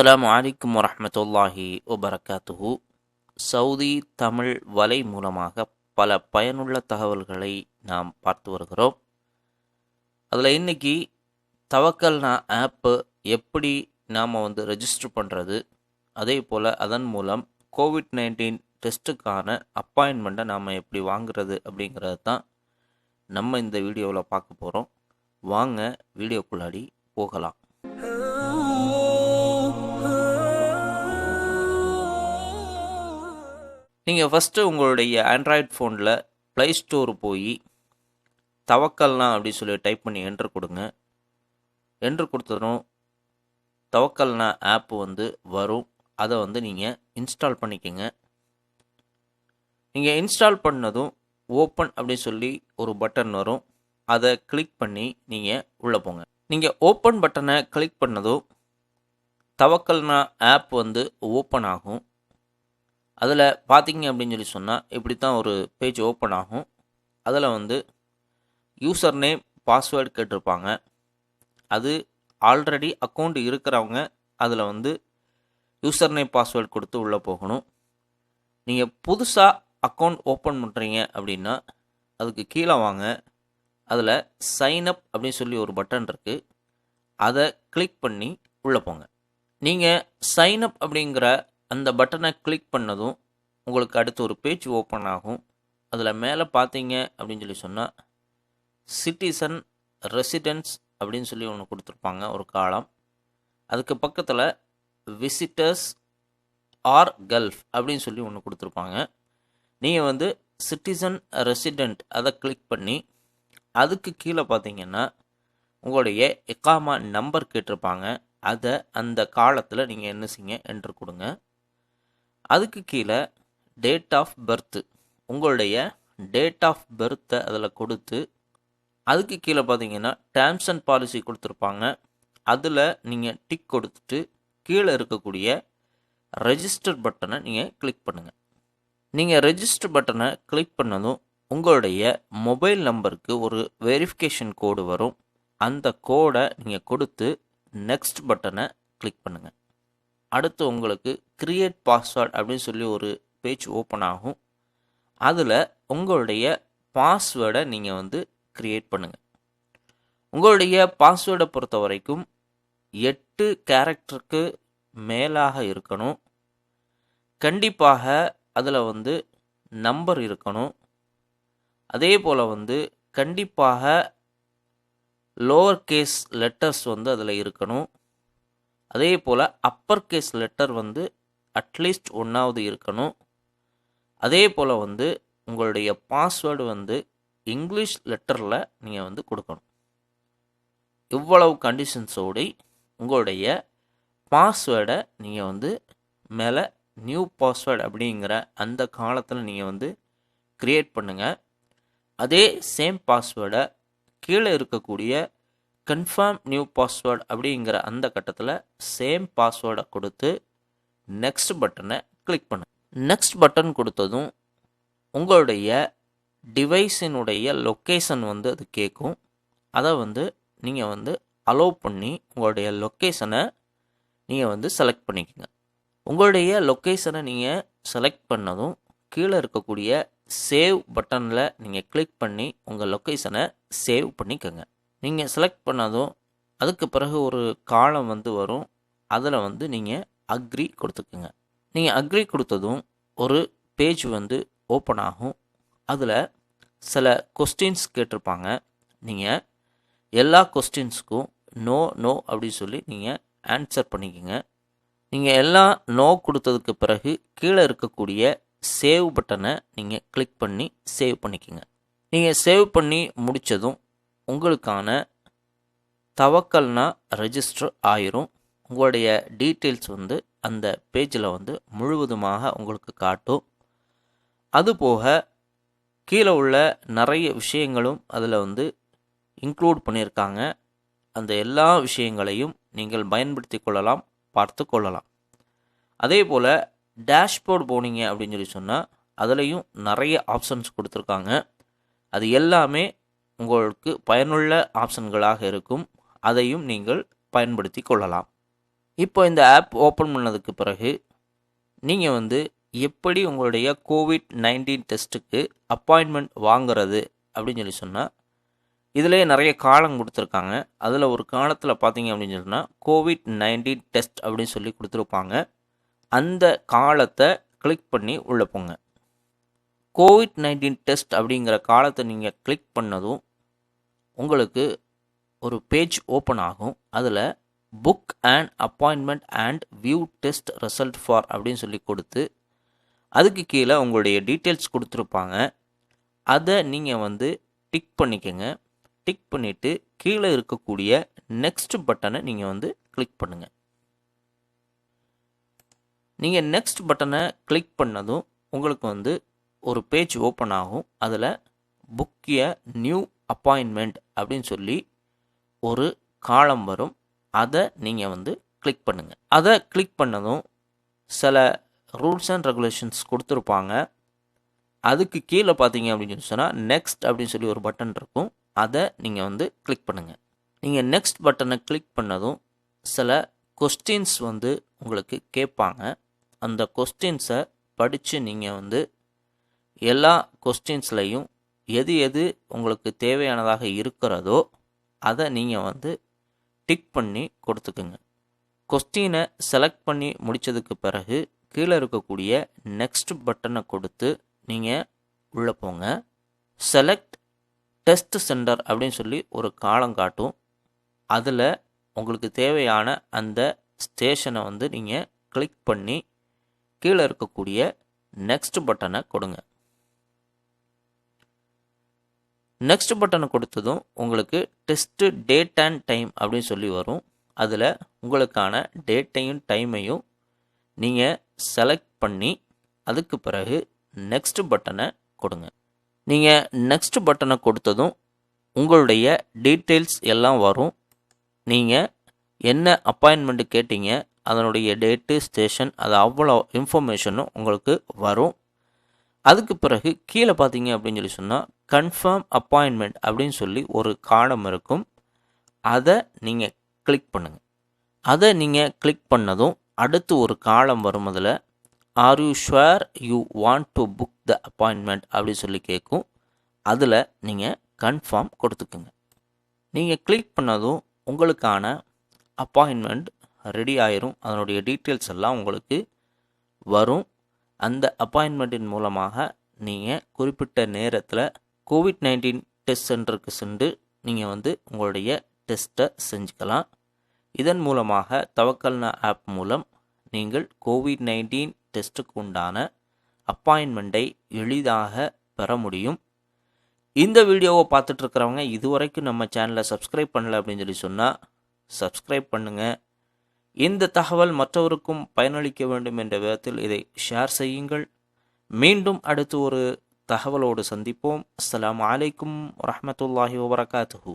அஸ்லாம் வலைக்கம் வரமத்துல்லாஹி வபரகாத்துஹு. சவுதி தமிழ் வலை மூலமாக பல பயனுள்ள தகவல்களை நாம் பார்த்து வருகிறோம். அதில் இன்னைக்கு தவக்கல்னா ஆப்பு எப்படி நாம் வந்து ரெஜிஸ்டர் பண்ணுறது அதே போல் அதன் மூலம் கோவிட் நைன்டீன் டெஸ்ட்டுக்கான அப்பாயின்மெண்ட்டை நாம் எப்படி வாங்குறது அப்படிங்கிறது தான் நம்ம இந்த வீடியோவில் பார்க்க போகிறோம் வாங்க வீடியோக்குள்ளாடி போகலாம். நீங்கள் ஃபஸ்ட்டு உங்களுடைய ஆண்ட்ராய்ட் ஃபோனில் ப்ளே ஸ்டோர் போய் தவக்கல்னா அப்படி சொல்லி டைப் பண்ணி என்ட்ரு கொடுங்க. என்ட்ரு கொடுத்ததும் தவக்கல்னா ஆப் வந்து வரும். அதை வந்து நீங்கள் இன்ஸ்டால் பண்ணிக்கோங்க. நீங்கள் இன்ஸ்டால் பண்ணதும் ஓப்பன் அப்படி சொல்லி ஒரு பட்டன் வரும். அதை கிளிக் பண்ணி நீங்கள் உள்ளே போங்க. நீங்கள் ஓப்பன் பட்டனை கிளிக் பண்ணதும் தவக்கல்னா ஆப் வந்து ஓப்பன் ஆகும். அதில் பார்த்தீங்க அப்படின்னு சொல்லி சொன்னால் இப்படி தான் ஒரு பேஜ் ஓப்பன் ஆகும். அதில் வந்து யூசர் நேம் பாஸ்வேர்டு கேட்டிருப்பாங்க. அது ஆல்ரெடி அக்கௌண்ட் இருக்கிறவங்க அதில் வந்து யூசர் நேம் பாஸ்வேர்டு கொடுத்து உள்ளே போகணும். நீங்கள் புதுசாக அக்கௌண்ட் ஓப்பன் பண்ணுறீங்க அப்படின்னா அதுக்கு கீழே வாங்க. அதில் சைன் அப் அப்படின்னு சொல்லி ஒரு பட்டன் இருக்குது அதை கிளிக் பண்ணி உள்ளே போங்க. நீங்கள் சைன் அப் அப்படிங்கிற அந்த பட்டனை கிளிக் பண்ணதும் உங்களுக்கு அடுத்து ஒரு பேஜ் ஓப்பன் ஆகும். அதில் மேலே பார்த்தீங்க அப்படின்னு சொல்லி சொன்னால் சிட்டிசன் ரெசிடென்ஸ் அப்படின்னு சொல்லி ஒன்று கொடுத்துருப்பாங்க ஒரு காலம் அதுக்கு பக்கத்தில் விசிட்டர்ஸ் ஆர் கல்ஃப் அப்படின்னு சொல்லி ஒன்று கொடுத்துருப்பாங்க. நீங்கள் வந்து சிட்டிசன் ரெசிடெண்ட் அதை கிளிக் பண்ணி அதுக்கு கீழே பார்த்தீங்கன்னா உங்களுடைய எக்காமா நம்பர் கேட்டிருப்பாங்க. அதை அந்த காலத்தில் நீங்கள் என்ன செய்யுங்க என்ட்ரு கொடுங்க. அதுக்கு கீழே டேட் ஆஃப் பர்த்து உங்களுடைய டேட் ஆஃப் பர்த்தை அதில் கொடுத்து அதுக்கு கீழே பார்த்தீங்கன்னா டேர்ம்ஸ் அண்ட் பாலிசி கொடுத்துருப்பாங்க. அதில் நீங்கள் டிக் கொடுத்துட்டு கீழே இருக்கக்கூடிய ரெஜிஸ்டர் பட்டனை நீங்கள் கிளிக் பண்ணுங்கள் நீங்கள் ரெஜிஸ்டர் பட்டனை கிளிக் பண்ணதும் உங்களுடைய மொபைல் நம்பருக்கு ஒரு வெரிஃபிகேஷன் கோடு வரும். அந்த கோடை நீங்கள் கொடுத்து நெக்ஸ்ட் பட்டனை கிளிக் பண்ணுங்கள் அடுத்து உங்களுக்கு கிரியேட் பாஸ்வேர்ட் அப்படின்னு சொல்லி ஒரு பேஜ் ஓப்பன் ஆகும். அதில் உங்களுடைய பாஸ்வேர்டை நீங்கள் வந்து க்ரியேட் பண்ணுங்கள் உங்களுடைய பாஸ்வேர்டை பொறுத்த வரைக்கும் எட்டு கேரக்டருக்கு மேலாக இருக்கணும். கண்டிப்பாக அதில் வந்து நம்பர் இருக்கணும். அதே போல் வந்து கண்டிப்பாக லோவர் கேஸ் லெட்டர்ஸ் வந்து அதில் இருக்கணும். அதே போல் அப்பர் கேஸ் லெட்டர் வந்து அட்லீஸ்ட் ஒன்றாவது இருக்கணும். அதே போல் வந்து உங்களுடைய பாஸ்வேர்டு வந்து இங்கிலீஷ் லெட்டரில் நீங்கள் வந்து கொடுக்கணும். இவ்வளவு கண்டிஷன்ஸோடு உங்களுடைய பாஸ்வேர்டை நீங்கள் வந்து மேலே நியூ பாஸ்வேர்டு அப்படிங்கிற அந்த காலத்தில் நீங்கள் வந்து க்ரியேட் பண்ணுங்கள் அதே சேம் பாஸ்வேர்டை கீழே இருக்கக்கூடிய கன்ஃபார்ம் நியூ பாஸ்வேர்டு அப்படிங்கிற அந்த கட்டத்தில் சேம் பாஸ்வேர்டை கொடுத்து நெக்ஸ்ட் பட்டனை கிளிக் பண்ணு. நெக்ஸ்ட் பட்டன் கொடுத்ததும் உங்களுடைய டிவைஸினுடைய லொக்கேஷன் வந்து அது கேட்கும் அதை வந்து நீங்கள் வந்து அலோவ் பண்ணி உங்களுடைய லொக்கேஷனை நீங்கள் வந்து செலக்ட் பண்ணிக்கோங்க. உங்களுடைய லொக்கேஷனை நீங்கள் செலக்ட் பண்ணதும் கீழே இருக்கக்கூடிய சேவ் பட்டனில் நீங்கள் கிளிக் பண்ணி உங்கள் லொக்கேஷனை சேவ் பண்ணிக்கோங்க. நீங்கள் செலக்ட் பண்ணதும் அதுக்கு பிறகு ஒரு காலம் வந்து வரும். அதில் வந்து நீங்கள் அக்ரி கொடுத்துக்குங்க. நீங்கள் அக்ரி கொடுத்ததும் ஒரு பேஜ் வந்து ஓப்பன் ஆகும். அதில் சில கொஸ்டின்ஸ் கேட்டிருப்பாங்க. நீங்கள் எல்லா கொஸ்டின்ஸுக்கும் நோ நோ அப்படின்னு சொல்லி நீங்கள் ஆன்சர் பண்ணிக்கோங்க. நீங்கள் எல்லாம் நோ கொடுத்ததுக்கு பிறகு கீழே இருக்கக்கூடிய சேவ் பட்டனை நீங்கள் கிளிக் பண்ணி சேவ் பண்ணிக்கோங்க. நீங்கள் சேவ் பண்ணி முடித்ததும் உங்களுக்கான தவக்கல்னா ரெஜிஸ்டர் ஆயிரும். உங்களுடைய டீட்டெயில்ஸ் வந்து அந்த பேஜில் வந்து முழுவதுமாக உங்களுக்கு காட்டும். அதுபோக கீழே உள்ள நிறைய விஷயங்களும் அதில் வந்து இன்க்ளூட் பண்ணியிருக்காங்க. அந்த எல்லா விஷயங்களையும் நீங்கள் பயன்படுத்தி கொள்ளலாம் பார்த்து கொள்ளலாம். அதே போல் டேஷ்போர்ட் போனீங்க அப்படின்னு சொல்லி சொன்னால் அதுலேயும் நிறைய ஆப்ஷன்ஸ் கொடுத்துருக்காங்க. அது எல்லாமே உங்களுக்கு பயனுள்ள ஆப்ஷன்களாக இருக்கும். அதையும் நீங்கள் பயன்படுத்தி கொள்ளலாம். இப்போ இந்த ஆப் ஓப்பன் பண்ணதுக்கு பிறகு நீங்கள் வந்து எப்படி உங்களுடைய கோவிட் நைன்டீன் டெஸ்ட்டுக்கு அப்பாயின்மெண்ட் வாங்குறது அப்படின்னு சொல்லி சொன்னால் இதிலே நிறைய காலம் கொடுத்துருக்காங்க. அதில் ஒரு காலத்தில் பார்த்தீங்க அப்படின்னு சொன்னால் கோவிட் நைன்டீன் டெஸ்ட் அப்படின்னு சொல்லி கொடுத்துருப்பாங்க. அந்த காலத்தை கிளிக் பண்ணி உள்ளே போங்க. கோவிட் நைன்டீன் டெஸ்ட் அப்படிங்கிற காலத்தை நீங்கள் கிளிக் பண்ணதும் உங்களுக்கு ஒரு பேஜ் ஓப்பன் ஆகும். அதில் book and appointment and view test result for அப்படின்னு சொல்லி கொடுத்து அதுக்கு கீழே உங்களுடைய டீட்டெயில்ஸ் கொடுத்துருப்பாங்க. அதை நீங்கள் வந்து டிக் பண்ணிக்கோங்க. டிக் பண்ணிவிட்டு கீழே இருக்கக்கூடிய நெக்ஸ்ட் பட்டனை நீங்கள் வந்து கிளிக் பண்ணுங்கள் நீங்கள் நெக்ஸ்ட் பட்டனை கிளிக் பண்ணதும் உங்களுக்கு வந்து ஒரு பேஜ் ஓப்பன் ஆகும். அதில் புக்கிய நியூ அப்பாயின்மெண்ட் அப்படின்னு சொல்லி ஒரு காலம் வரும். அதை நீங்கள் வந்து கிளிக் பண்ணுங்கள் அதை கிளிக் பண்ணதும் சில ரூல்ஸ் அண்ட் ரெகுலேஷன்ஸ் கொடுத்துருப்பாங்க. அதுக்கு கீழே பார்த்தீங்க அப்படின்னு சொன்னால் நெக்ஸ்ட் அப்படின்னு சொல்லி ஒரு பட்டன் இருக்கும். அதை நீங்கள் வந்து கிளிக் பண்ணுங்கள் நீங்கள் நெக்ஸ்ட் பட்டனை கிளிக் பண்ணதும் சில கொஸ்டின்ஸ் வந்து உங்களுக்கு கேட்பாங்க. அந்த கொஸ்டின்ஸை படித்து நீங்கள் வந்து எல்லா கொஸ்டின்ஸ்லையும் எது எது உங்களுக்கு தேவையானதாக இருக்கிறதோ அதை நீங்கள் வந்து டிக் பண்ணி கொடுத்துக்குங்க. கொஸ்டினை செலக்ட் பண்ணி முடித்ததுக்கு பிறகு கீழே இருக்கக்கூடிய நெக்ஸ்ட் பட்டனை கொடுத்து நீங்கள் உள்ளே போங்க. செலக்ட் டெஸ்ட் சென்டர் அப்படின்னு சொல்லி ஒரு காலம் காட்டும். அதில் உங்களுக்கு தேவையான அந்த ஸ்டேஷனை வந்து நீங்கள் கிளிக் பண்ணி கீழே இருக்கக்கூடிய நெக்ஸ்ட் பட்டனை கொடுங்க. நெக்ஸ்ட் பட்டனை கொடுத்ததும் உங்களுக்கு டெஸ்ட்டு டேட் அண்ட் டைம் அப்படின்னு சொல்லி வரும். அதில் உங்களுக்கான டேட்டையும் டைமையும் நீங்கள் செலக்ட் பண்ணி அதுக்கு பிறகு நெக்ஸ்ட் பட்டனை கொடுங்க. நீங்கள் நெக்ஸ்ட் பட்டனை கொடுத்ததும் உங்களுடைய டீட்டெயில்ஸ் எல்லாம் வரும். நீங்கள் என்ன அப்பாயின்மெண்ட்டு கேட்டீங்க அதனுடைய டேட்டு ஸ்டேஷன் அது அவ்வளோ இன்ஃபர்மேஷனும் உங்களுக்கு வரும். அதுக்கு பிறகு கீழே பார்த்தீங்க அப்படின்னு சொல்லி சொன்னால் கன்ஃபார்ம் அப்பாயின்மெண்ட் அப்படின்னு சொல்லி ஒரு காலம் இருக்கும். அதை நீங்கள் கிளிக் பண்ணுங்கள் அதை நீங்கள் கிளிக் பண்ணதும் அடுத்து ஒரு காலம் வரும் அதில் are you sure you want to book the appointment அப்படின்னு சொல்லி கேட்கும். அதில் நீங்கள் கன்ஃபார்ம் கொடுத்துக்குங்க. நீங்கள் கிளிக் பண்ணதும் உங்களுக்கான அப்பாயின்மெண்ட் ரெடி ஆயிரும். அதனுடைய டீட்டெயில்ஸ் எல்லாம் உங்களுக்கு வரும். அந்த அப்பாயின்மெண்ட்டின் மூலமாக நீங்கள் குறிப்பிட்ட நேரத்தில் கோவிட் நைன்டீன் டெஸ்ட் சென்டருக்கு சென்று நீங்கள் வந்து உங்களுடைய டெஸ்ட்டை செஞ்சுக்கலாம். இதன் மூலமாக தவக்கல்னா ஆப் மூலம் நீங்கள் கோவிட் நைன்டீன் டெஸ்ட்டுக்கு உண்டான அப்பாயின்மெண்ட்டை எளிதாக பெற முடியும். இந்த வீடியோவை பார்த்துட்டு இருக்கிறவங்க இதுவரைக்கும் நம்ம சேனலை சப்ஸ்கிரைப் பண்ணல அப்படின்னு சொல்லி சொன்னால் சப்ஸ்கிரைப் பண்ணுங்கள் இந்த தகவல் மற்றவருக்கும் பயனளிக்க வேண்டும் என்ற விதத்தில் இதை ஷேர் செய்யுங்கள். மீண்டும் அடுத்து ஒரு தகவலோடு சந்திப்போம் அஸ்ஸலாமு அலைக்கும் வரஹ்மத்துல்லாஹி வபரகாத்துஹு